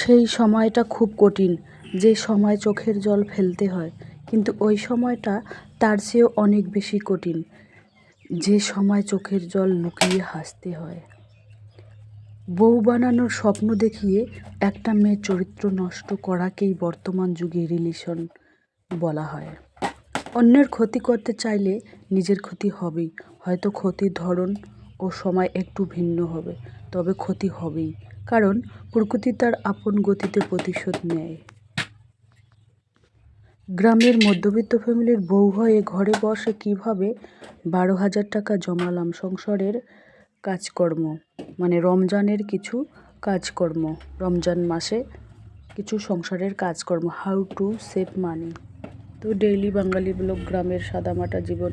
সেই সময়টা খুব কঠিন, যে সময় চোখের জল ফেলতে হয়। কিন্তু ওই সময়টা তার চেয়েও অনেক বেশি কঠিন, যে সময় চোখের জল লুকিয়ে হাসতে হয়। বউ বানানোর স্বপ্ন দেখিয়ে একটা মেয়ের চরিত্র নষ্ট করাকেই বর্তমান যুগে রিলেশন বলা হয়। অন্যের ক্ষতি করতে চাইলে নিজের ক্ষতি হবেই, হয়তো ক্ষতির ধরন ও সময় একটু ভিন্ন হবে, তবে ক্ষতি হবেই। কারণ প্রকৃতি তার আপন গতিতে প্রতিশোধ নেয়। গ্রামের মধ্যবিত্ত ফ্যামিলির বউ হয়ে ঘরে বসে কীভাবে বারো হাজার টাকা জমালাম সংসারের কাজকর্ম মানে রমজানের কিছু কাজকর্ম, রমজান মাসে কিছু সংসারের কাজকর্ম হাউ টু সেভ মানি তো ডেইলি বাঙালি ব্লগ গ্রামের সাদামাটা জীবন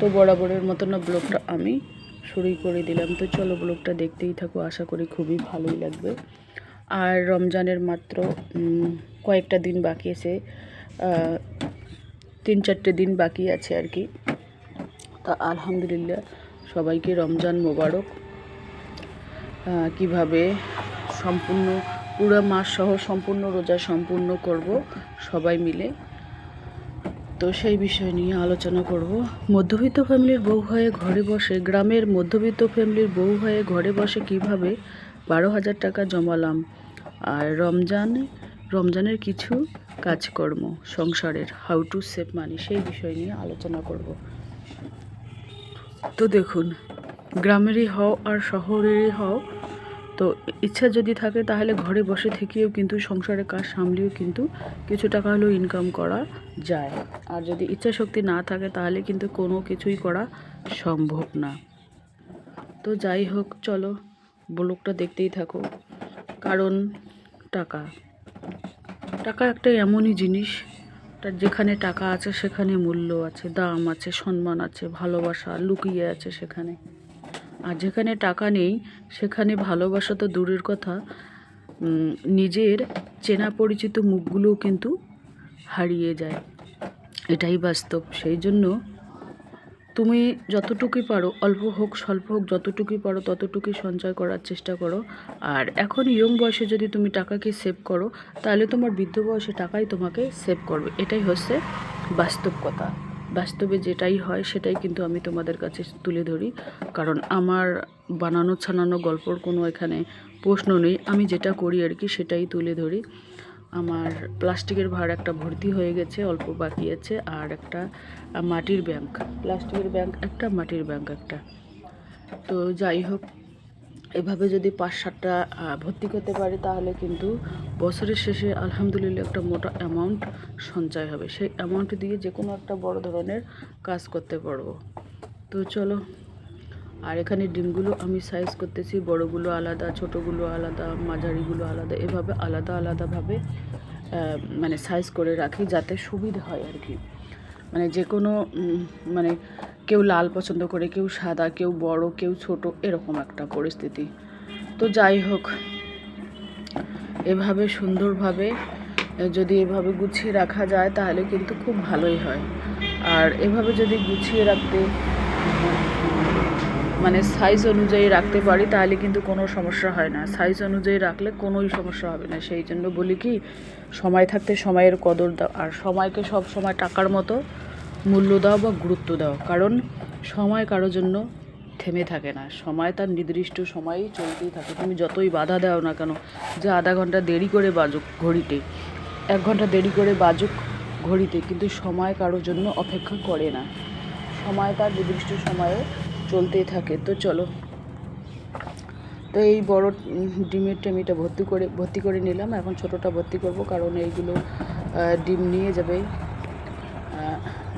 তো বরাবরের মতো না ব্লগটা আমি শুরুই করে দিলাম। তো চলো ব্লগটা দেখতেই থাকো, আশা করি খুবই ভালোই লাগবে। আর রমজানের মাত্র কয়েকটা দিন বাকি আছে তিন চারটে দিন বাকি আছে আর কি। তা আলহামদুলিল্লাহ সবাইকে রমজান মোবারক। কীভাবে সম্পূর্ণ, পুরো মাস সহ সম্পূর্ণ রোজা সম্পূর্ণ করব সবাই মিলে। তো সেই বিষয় নিয়ে আলোচনা করব। মধ্যবিত্ত ফ্যামিলির বউ হয়ে ঘরে বসে, গ্রামের মধ্যবিত্ত ফ্যামিলির বউ হয়ে ঘরে বসে কীভাবে বারো হাজার টাকা জমালাম আর রমজান, রমজানের কিছু কাজকর্ম, সংসারের হাউ টু সেভ মানি সেই বিষয় নিয়ে আলোচনা করব। তো দেখুন, গ্রামেরই হও আর শহরেরই হও তো ইচ্ছা যদি থাকে তাহলে ঘরে বসে থেকেও কিন্তু সংসারের কাজ সামলেও কিন্তু কিছু টাকা হলেও ইনকাম করা যায়। আর যদি ইচ্ছা শক্তি না থাকে তাহলে কিন্তু কোনো কিছুই করা সম্ভব না। তো যাই হোক, চলো ব্লগটা দেখতেই থাকো। কারণ টাকা টাকা একটা এমনই জিনিস, তার যেখানে টাকা আছে সেখানে মূল্য আছে, দাম আছে, সম্মান আছে, ভালোবাসা লুকিয়ে আছে সেখানে। আর যেখানে টাকা নেই, সেখানে ভালোবাসা তো দূরের কথা। নিজের চেনা পরিচিত মুখগুলোও কিন্তু হারিয়ে যায়। এটাই বাস্তব। সেই জন্য তুমি যতটুকুই পারো, অল্প হোক, স্বল্প হোক, যতটুকুই পারো, ততটুকুই সঞ্চয় করার চেষ্টা করো। আর এখন ইয়ং বয়সে যদি তুমি টাকাকে সেভ করো, তাহলে তোমার বৃদ্ধ বয়সে টাকাই তোমাকে সেভ করবে। এটাই হচ্ছে বাস্তব কথা। বাস্তবে যেটাই হয় সেটাই কিন্তু আমি তোমাদের কাছে তুলে ধরি। কারণ আমার বানানো ছানানো গল্পর কোনো এখানে প্রশ্ন নেই। আমি যেটা করি আর কি সেটাই তুলে ধরি। আমার প্লাস্টিকের ভার একটা ভর্তি হয়ে গেছে, অল্প বাকি আছে, আর একটা মাটির ব্যাংক। প্লাস্টিকের ব্যাংক, একটা মাটির ব্যাংক একটা। তো যাই হোক এভাবে যদি পাঁচ সাতটা ভর্তি করতে পারি তাহলে কিন্তু বছরের শেষে আলহামদুলিল্লাহ একটা মোটা অ্যামাউন্ট সঞ্চয় হবে। সেই অ্যামাউন্ট দিয়ে যে কোনো একটা বড় ধরনের কাজ করতে পারব। তো চলো, আর এখানে ডিমগুলো আমি সাইজ করতেছি। বড়গুলো আলাদা, ছোটোগুলো আলাদা, মাঝারিগুলো আলাদা, এভাবে আলাদা আলাদাভাবে মানে সাইজ করে রাখি যাতে সুবিধা হয় আর কি। মানে যে কোনো মানে কেউ লাল পছন্দ করে, কেউ সাদা, কেউ বড়, কেউ ছোট, এরকম একটা পরিস্থিতি। তো যাই হোক, এভাবে সুন্দরভাবে যদি এভাবে গুছিয়ে রাখা যায়, তাহলে কিন্তু খুব ভালোই হয়। আর এভাবে যদি গুছিয়ে রাখতে মানে সাইজ অনুযায়ী রাখতে পারি, তাহলে কিন্তু কোনো সমস্যা হয় না। সাইজ অনুযায়ী রাখলে কোনোই সমস্যা হবে না। সেই জন্য বলি কি, সময় থাকতে সময়ের কদর দাও। আর সময়কে সব সময় টাকার মতো মূল্য দাও বা গুরুত্ব দাও। কারণ সময় কারোর জন্য থেমে থাকে না। সময় তার নির্দিষ্ট সময়েই চলতেই থাকে। তুমি যতই বাধা দাও না কেন, যে আধা ঘণ্টা দেরি করে বাজুক ঘড়িতে, এক ঘণ্টা দেরি করে বাজুক ঘড়িতে, কিন্তু সময় কারোর জন্য অপেক্ষা করে না। সময় তার নির্দিষ্ট সময়ে চলতেই থাকে। তো চলো। তো এই বড় ডিমের টেমিটা ভর্তি করে ভর্তি করে নিলাম। এখন ছোটোটা ভর্তি করব কারণ এইগুলো ডিম নিয়ে যাবে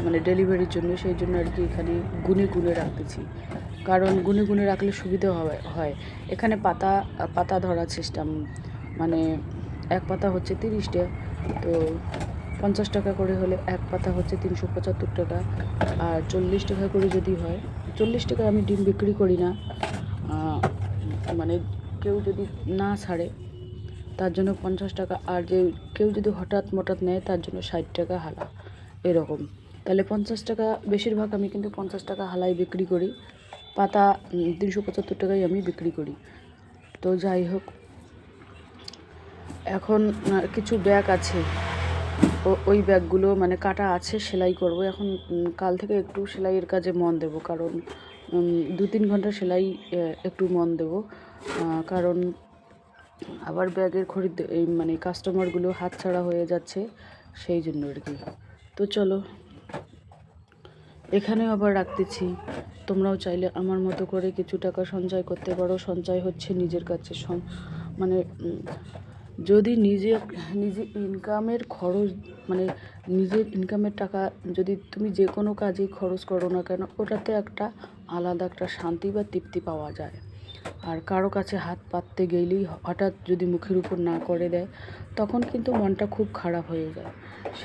মানে ডেলিভারির জন্য। সেই জন্য আর কি এখানে গুনে গুনে রাখতেছি। কারণ গুনে গুনে রাখলে সুবিধা হয় হয়। এখানে পাতা পাতা ধরার সিস্টেম মানে এক পাতা হচ্ছে তিরিশটা। তো পঞ্চাশ টাকা করে হলে এক পাতা হচ্ছে তিনশো পঁচাত্তর টাকা। আর চল্লিশ টাকা করে যদি হয় চল্লিশ টাকা আমি ডিম বিক্রি করি না। মানে কেউ যদি না ছাড়ে, তার জন্য পঞ্চাশ টাকা, আর যে কেউ যদি হঠাৎ মঠাৎ নেয়, তার জন্য ষাট টাকা হালা, এরকম। তাহলে পঞ্চাশ টাকা, বেশিরভাগ আমি কিন্তু পঞ্চাশ টাকা হালাই বিক্রি করি। পাতা তিনশো পঁচাত্তর টাকায় আমি বিক্রি করি। তো যাই হোক, এখন কিছু ব্যাগ আছে। ওই ব্যাগগুলো মানে কাটা আছে, সেলাই করব। এখন কাল থেকে একটু সেলাইয়ের কাজে মন দেব, কারণ দু তিন ঘণ্টা সেলাই একটু মন দেব। কারণ আবার ব্যাগের খরিদ মানে কাস্টমারগুলো হাতছাড়া হয়ে যাচ্ছে, সেই জন্য আর কি। তো চলো, এখানেও আবার রাখতেছি। তোমরাও চাইলে আমার মতো করে কিছু টাকা সঞ্চয় করতে পারো। সঞ্চয় হচ্ছে নিজের কাছে মানে যদি নিজে নিজে ইনকামের খরচ মানে নিজের ইনকামের টাকা যদি তুমি যে কোনো কাজেই খরচ করো না কেন, ওটাতে একটা আলাদা একটা শান্তি বা তৃপ্তি পাওয়া যায়। আর কারও কাছে হাত পাততে গেলেই হঠাৎ যদি মুখের উপর না করে দেয়, তখন কিন্তু মনটা খুব খারাপ হয়ে যায়।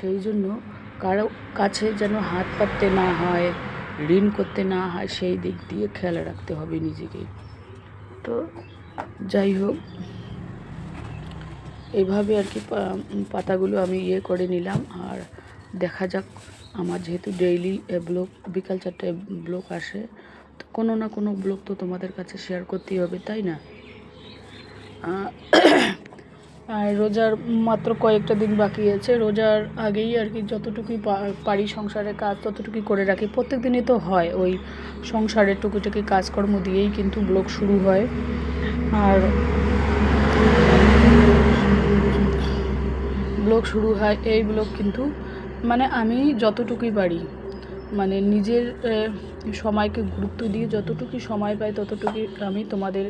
সেই জন্য কারও কাছে যেন হাত পাততে না হয়, ঋণ করতে না হয়, সেই দিক দিয়ে খেয়াল রাখতে হবে নিজেকেই তো যাই হোক এইভাবে আর কি পাতাগুলো আমি ইয়ে করে নিলাম। আর দেখা যাক, আমার যেহেতু ডেইলি ব্লগ বিকাল চারটায় ব্লগ আসে, তো কোনো না কোনো ব্লগ তো তোমাদের কাছে শেয়ার করতেই হবে, তাই না? আর রোজার মাত্র কয়েকটা দিন বাকি আছে। রোজার আগেই আর কি যতটুকুই পারি সংসারের কাজ ততটুকুই করে রাখি। প্রত্যেক দিনই তো হয়, ওই সংসারের টুকিটাকি কাজকর্ম দিয়েই কিন্তু ব্লগ শুরু হয়। আর ব্লগ শুরু হয়, এই ব্লগ কিন্তু মানে আমি যতটুকুই পারি। মানে নিজের সময়কে গুরুত্ব দিয়ে যতটুকু সময় পাই ততটুকুই আমি তোমাদের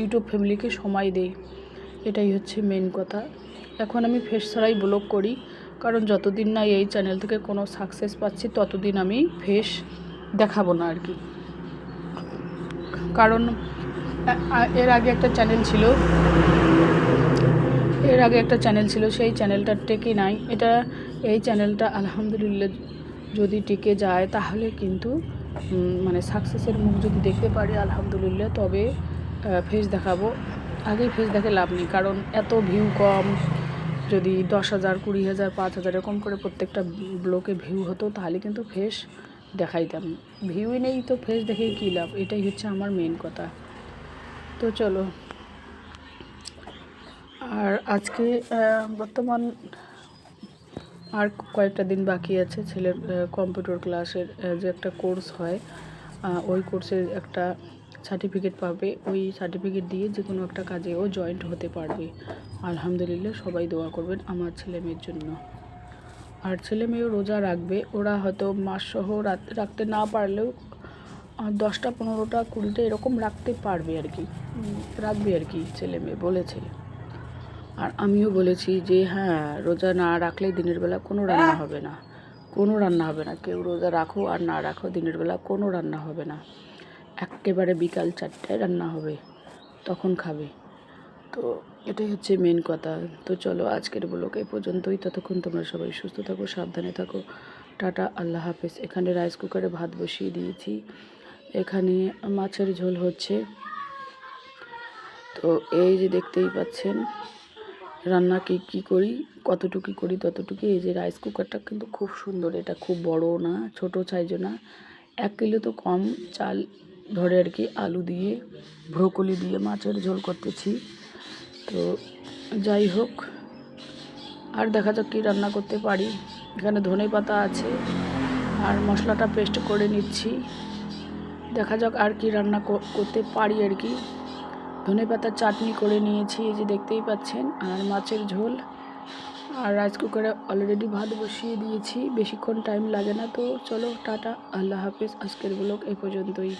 ইউটিউব ফ্যামিলিকে সময় দিই। এটাই হচ্ছে মেন কথা। এখন আমি ফেস ছাড়াই ব্লগ করি, কারণ যতদিন না এই চ্যানেল থেকে কোনো সাকসেস পাচ্ছি ততদিন আমি ফেস দেখাবো না আর কি। কারণ এর আগে একটা চ্যানেল ছিল এর আগে একটা চ্যানেল ছিল, সেই চ্যানেলটা টেকে নাই। এটা, এই চ্যানেলটা আলহামদুলিল্লাহ যদি টিকে যায়, তাহলে কিন্তু মানে সাকসেসের মুখ যদি দেখতে পারি, আলহামদুলিল্লাহ, তবে ফেস দেখাবো। আগেই ফেস দেখে লাভ নেই, কারণ এত ভিউ কম। যদি দশ হাজার, কুড়ি হাজার, পাঁচ হাজার এরকম করে প্রত্যেকটা ব্লকে ভিউ হতো, তাহলে কিন্তু ফেস দেখাইতাম। ভিউই নেই তো ফেস দেখে কী লাভ? এটাই হচ্ছে আমার মেন কথা। তো চলো। আর আজকে বর্তমান আর কয়েকটা দিন বাকি আছে ছেলের কম্পিউটার ক্লাসের যে একটা কোর্স হয় ওই কোর্সের একটা সার্টিফিকেট পাবে। ওই সার্টিফিকেট দিয়ে যে কোনো একটা কাজে ও জয়েন্ট হতে পারবে। আলহামদুলিল্লাহ সবাই দোয়া করবেন আমার ছেলে মেয়ের জন্য। আর ছেলে মেয়েও রোজা রাখবে। ওরা হয়তো মাসসহ রাত- রাখতে না পারলেও দশটা, পনেরোটা, কুড়িটা এরকম রাখতে পারবে আর কি। রাখবে আর কি ছেলে মেয়ে বলেছে। আর আমিও বলেছি যে হ্যাঁ রোজা না রাখলে দিনের বেলা কোনো রান্না হবে না। কোনো রান্না হবে না। কেউ রোজা রাখো আর না রাখো দিনের বেলা কোনো রান্না হবে না। একেবারে বিকাল চারটায় রান্না হবে তখন খাবে। তো এটাই হচ্ছে মেন কথা। তো চলো আজকের ব্লগ এই পর্যন্তই। ততক্ষণ তোমরা সবাই সুস্থ থাকো সাবধানে থাকো। টাটা আল্লাহ হাফেজ। এখানে রাইস কুকারে ভাত বসিয়ে দিয়েছি। এখানে মাছের ঝোল হচ্ছে। তো এই যে দেখতেই পাচ্ছেন রান্না কি কি করি, কতটুকু করি, ততটুকু, এই যে রাইস কুকারটা কিন্তু খুব সুন্দর, এটা খুব বড় না, ছোট সাইজও না। এক কিলো তো কম, চাল ধরে আর কি, আলু দিয়ে ব্রোকলি দিয়ে মাছের ঝোল করতেছি। তো যাই হোক, আর দেখা যাক কী রান্না করতে পারি। এখানে ধনে পাতা আছে, আর মশলাটা পেস্ট করে নিচ্ছি। দেখা যাক আর কি রান্না কর- করতে পারি আর কি। ধনে পাতার চাটনি করে নিয়েছি, এই যে দেখতেই পাচ্ছেন, আর মাছের ঝোল। আর রাইস কুকারে অলরেডি ভাত বসিয়ে দিয়েছি, বেশিক্ষণ টাইম লাগে না তো। চলো, টাটা, আল্লাহ হাফিজ, আজকের ব্লগ এ পর্যন্তই।